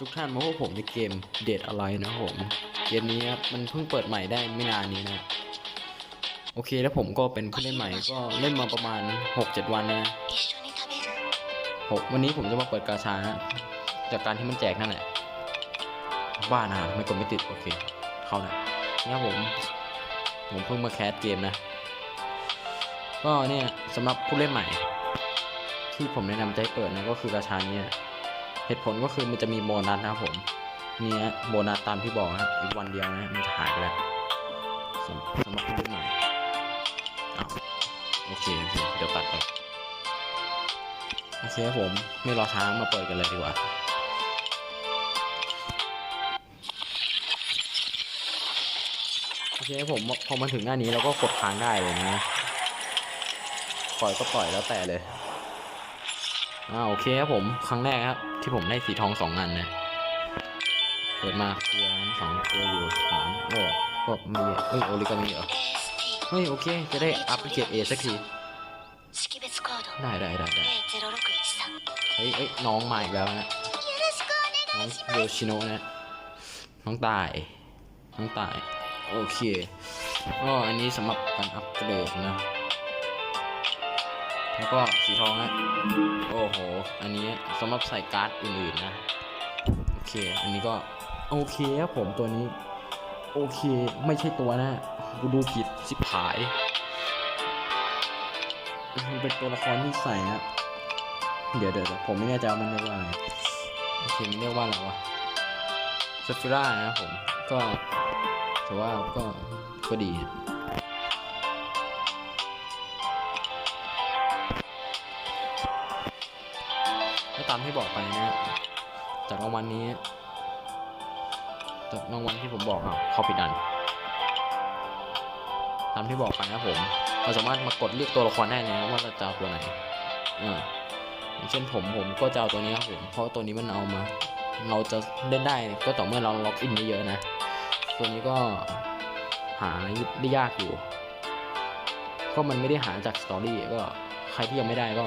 ทุกท่านมาพบผมในเกมเดดอะไรนะผมเกมนี้ครับมันเพิ่งเปิดใหม่ได้ไม่นานนี้นะโอเคแล้วผมก็เป็นผู้เล่นใหม่ก็เล่นมาประมาณ 6-7 วันนะหกวันนี้ผมจะมาเปิดกาชานะจากการที่มันแจกนั่นแหละบ้านาไม่กดไม่ติดโอเคเข้านะนี่ผม ผมเพิ่งมาแคสเกมนะก็เนี่ยสำหรับผู้เล่นใหม่ ที่ผมแนะนำจะให้เปิดนะก็คือกาชานี้น เหตุผลก็คือมันจะมีโบนัสนะครับผมเนี่ยโบนัสตามที่บอกนะอีกวันเดียวนะมันจะหายไปแล้วสำสำหรับผู้เล่นใหม่อ้าโอเคโอเคเดี๋ยวตัดไปโอเคครับผมไม่รอช้ามาเปิดกันเลยดีกว่าโอเคครับผมพอมาถึงหน้านี้เราก็กดค้างได้เลยนะปล่อยก็ปล่อยแล้วแต่เลยอ่าโอเคครับผมครั้งแรกครับ ที่ผมได้สีทองสองอันนะเปิดมาเกลือสองเกลืออยู่สามโอ้ก็มีเฮ้ยโอริกามิเหรอเฮ้ยโอเค จะได้อัพเกรดเอสักที ได้ได้ได้ได้เฮ้ยเฮ้ยน้องมาอีกแล้วนะน้องโยชิโนะนะน้องตายน้องตาย โอเคก็ออันนี้สำหรับการอัพเกรดนะ แล้วก็สีทองนะโอ้โห อันนี้สำหรับใส่การ์ดอื่นๆนะ โอเค อันนี้ก็โอเคครับผมตัวนี้ โอเค ไม่ใช่ตัวนะกูดูผิดสิบหาย มันเป็นตัวละครที่ใส่นะเดี๋ยวเดี๋ยวผมไม่แน่ใจมันเรียกว่าอะไรโอเคมันเรียกว่าอะไรวะซาฟิร่านะครับผม ก็แต่ว่าก็ก็ดี ตามที่บอกไปนะจากรางวัลนี้จากรางวัลที่ผมบอกอะเขาผิดอันตามที่บอกไปนะผมเราสามารถมากดเลือกตัวละครได้นะว่าเราจะเอาตัวไหนอ่าอย่างเช่นผมผมก็จะเอาตัวนี้ครับผมเพราะตัวนี้มันเอามา เราจะเล่นได้ก็ต่อเมื่อเราล็อกอินเยอะๆนะ ตัวนี้ก็หาได้ยากอยู่ก็มันไม่ได้หาจากสตอรี่ก็ใครที่ยังไม่ได้ก็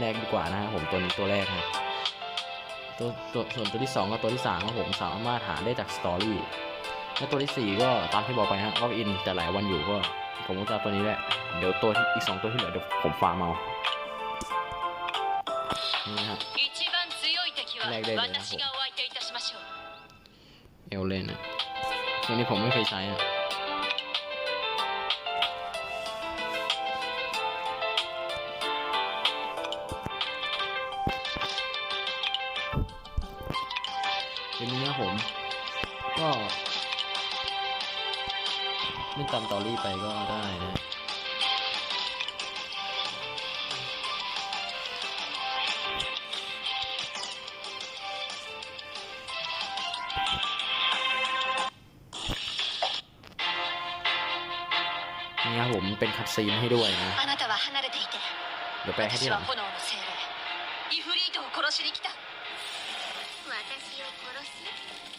แรกดีกว่านะครับผมตัวนี้ตัวแรกครับตัวตวส่วนตัวที่ 2 กับตัวที่3ครับผมสามารถหาได้จากสตอรี่และตัวที่ 4 ก็ตามที่บอกไปฮะก็อินแต่หลายวันอยู่ก็ ผมก็จะตัวนี้แหละ เดี๋ยวตัวอีก 2 ตัวที่เหลือเดี๋ยวผมฟาร์มเอานี่ครับแรกได้เลยนะผมเอลเลนนะตัวนี้ผมไม่เคยใช้นะ เป็นนี้ครับผม ก็เล่นตามตอรี่ไปก็ได้นะเนี่ยผมเป็นคัดซีนให้ด้วยนะเดี๋ยวแปลให้ที่หลัง を殺す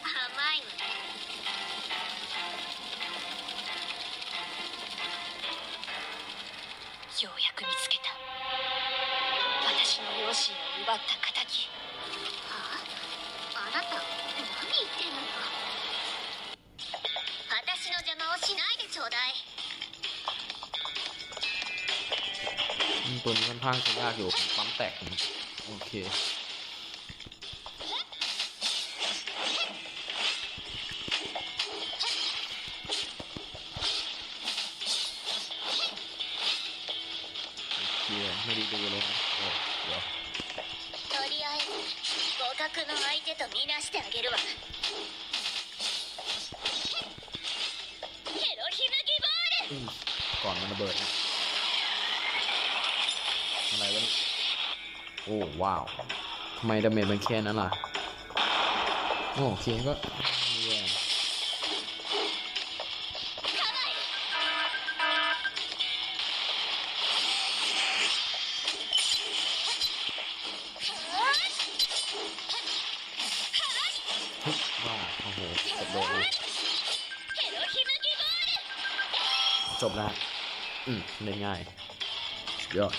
甘いわねようやく見つけた私の両親を奪った敵はああなた何言ってんのよ私の邪魔をしないでちょうだい อืมตัวนี้ค่อนข้างจะยากอยู่ผมปั๊มแตกนะโอเค ไม่ได้ดูเลยนะโอ้เดี๋ยว とりあえず互角の相手とみなしてあげるわヘロヒムギボ อืมก่อนมันระเบิดนะอะไรวะเนี่ยโอ้ ว้าว ทำไมดาเมจมันแค่นั้นล่ะ โอเคก็ โหจบโดนจบนะอืมง่ายๆยอด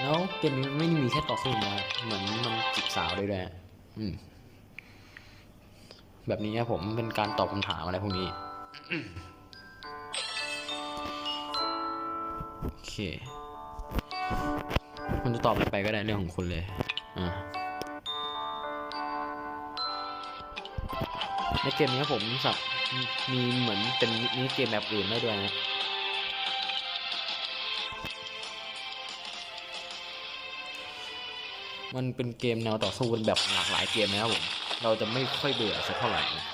แล้วเกมนี้ไม่มีแค่ต่อสู้นะเหมือนมันจีบสาวด้วยแหละอืมแบบนี้ครับผมเป็นการตอบคำถามอะไรพวกนี้ เค คุณจะตอบอะไรไปก็ได้เรื่องของคุณเลย อ่าในเกมนี้ผมสับมีเหมือนเป็นมินิเกมแบบอื่นได้ด้วยนะมันเป็นเกมแนวต่อสู้แบบหลากหลายเกมนะครับผม เราจะไม่ค่อยเบื่อสักเท่าไหร่นะ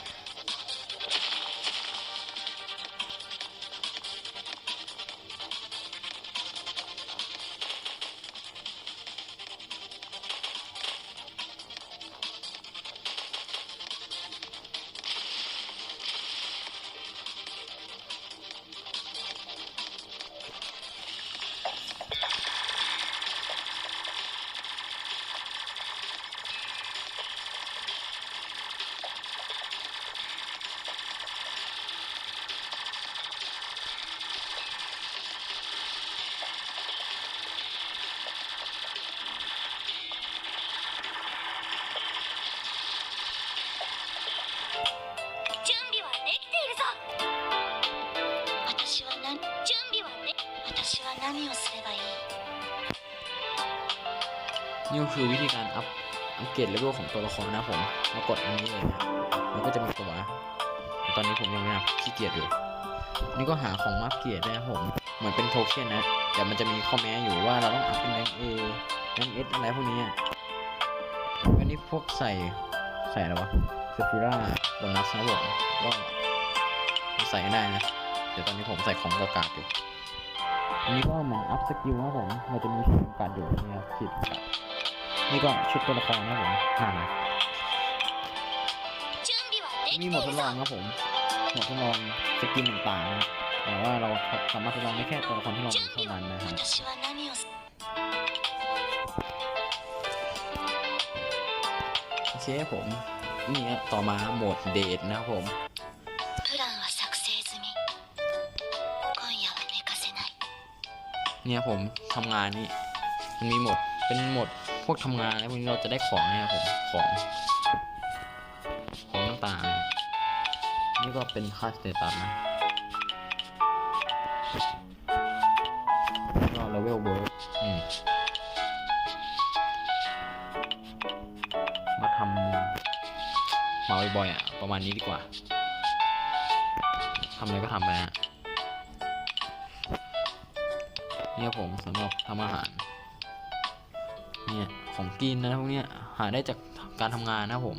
นี่ก็คือวิธีการอัพอัปเกรดเลเวลของตัวละครนะผมมากดอันนี้เลยนะมันก็จะมีตัวแต่ตอนนี้ผมยังไม่อัพขี้เกียจอยู่ นี่ก็หาของมาอัปเกรดนะผมเหมือนเป็นโทเค็นนะแต่มันจะมีข้อแม้อยู่ว่าเราต้องอัพเป็นแรงเอแรงเอสอะไรพวกนี้อันนี้พวกใส่ใส่อะไรวะเซฟิร่าบนัสนะผมก็ใส่ได้นะแต่ตอนนี้ผมใส่ของกากาศอยู่อันนี้ก็เหมือนอัพสกิลนะผมเราจะมีขีดจำกัดอยู่นี่ครับขีดกัด นี่ก็ชุดตัวละครนะผมอ่ามีหมดทดลองครับผมหมดทดลองสกินต่างๆนะแต่ว่าเราสามารถทดลองได้แค่ตัวละครที่เราเท่านั้นนะครับโอเผมนี่ครับต่อมาหมดเดทนะผมเนี่ยผมทำงานนี่มันมีหมดเป็นหมด พวกทำงานแล้วพวกนี้เราจะได้ของเนี่ยครับผมของ ของต่างๆนะนี่ก็เป็นค่าสเตตัสนะก็เลเวลเวิร์กอืมมาทำมาบ่อยๆอะ ประมาณนี้ดีกว่าทำอะไรก็ทำไปฮะเนี่ยผมสำหรับทำอาหาร เนี่ยของกินนะพวกเนี้ยหาได้จากการทำงานนะผม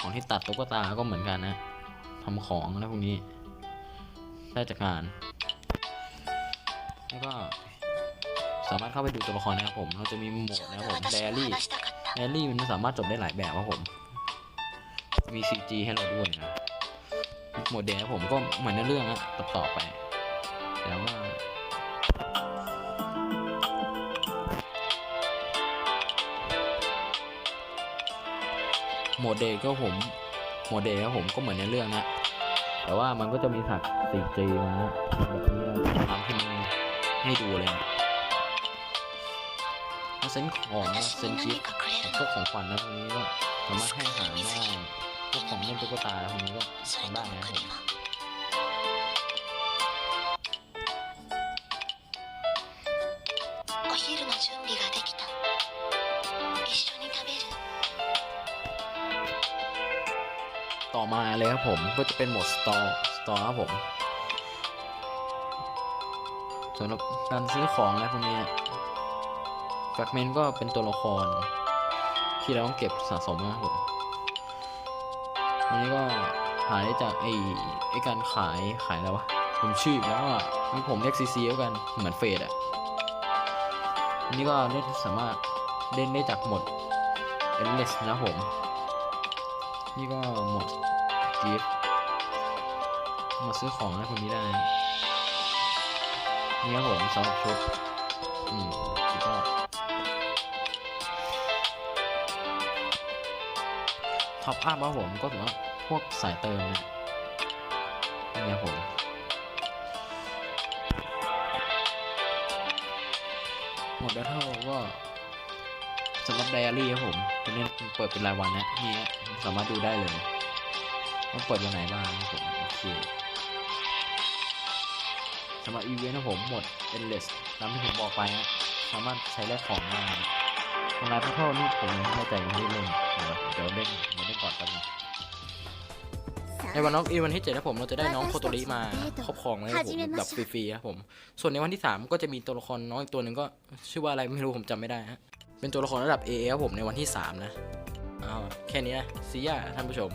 ของที่ตัดตุ๊กตาก็เหมือนกันนะ ทำของนะพวกนี้ ได้จากงาน แล้วก็สามารถเข้าไปดูตัวละครนะครับผม เราจะมีโหมดนะผมแดรี่แดรี่มันสามารถจบได้หลายแบบครับผม มี CG ให้เราด้วยนะ โหมดแดรผมก็เหมือนในเรื่องนะต่อไป แต่ว่า โมเดลก็ผมโมเดย์ครับผมก็เหมือนในเรื่องนะ แต่ว่ามันก็จะมีสักสีจีมาแบบนี้ทำขึ้นให้ดูเลยนะเซนของเซนชิปพวกของขวัญนะพวกนี้ก็สามารถให้หาได้พวกของเล่นตุ๊กตาพวกนี้ก็ทำได้นะครับ ต่อมาเลยครับผมก็จะเป็นโหมดสตอร์สตอร์ครับผมสำหรับการซื้อของอะไรพวกนี้แฟกเมนก็เป็นตัวละคร ที่เราต้องเก็บสะสมนะครับผมอันนี้ก็หาได้จากไอ้ไอ้การขายขายอะไรวะผมชื่อแล้วอะนี่ผมเรียกซีซีแล้วกันเหมือนเฟดอะอันนี้ก็เล่นสามารถเล่นได้จากหมดเอเลสนะครับผม นี่ก็หมดะกิฟมาซื้อของให้คนนี้ได้นี่ครับผมสำหรับชุดอืมก็ท็อปอัพครับผมก็ถือว่าพวกสายเติมเนี่ยนี่ครับผมหมดแล้วเท่าก็ สำหรับไดอารี่ครับผมจะเล่นเปิดเป็นรายวันนะนี่สามารถดูได้เลยว่าเปิดวันไหนบ้างครับผมโอเคสำหรับอีเวนต์นะผมหมด endless ตามที่ผมบอกไปฮะสามารถใช้แลกของได้ทำลายพัทเทิลนี่ผมไม่ใจไม่ได้เล่นเดี๋ยวเดี๋ยวเล่นเดี๋ยวเล่นก่อนแป๊บนึงในวันน้องอีวันที่เจ็ดนะผมเราจะได้น้องโคโตริมาครอบครองเลยครับผมแบบฟรีๆครับผม ส่วนในวันที่3ก็จะมีตัวละครน้องอีกตัวหนึ่งก็ชื่อว่าอะไรไม่รู้ผมจำไม่ได้ฮะ เป็นตัวละครระดับ A ครับผมในวันที่ 3 นะเอาแค่นี้นะซีย่าท่านผู้ชม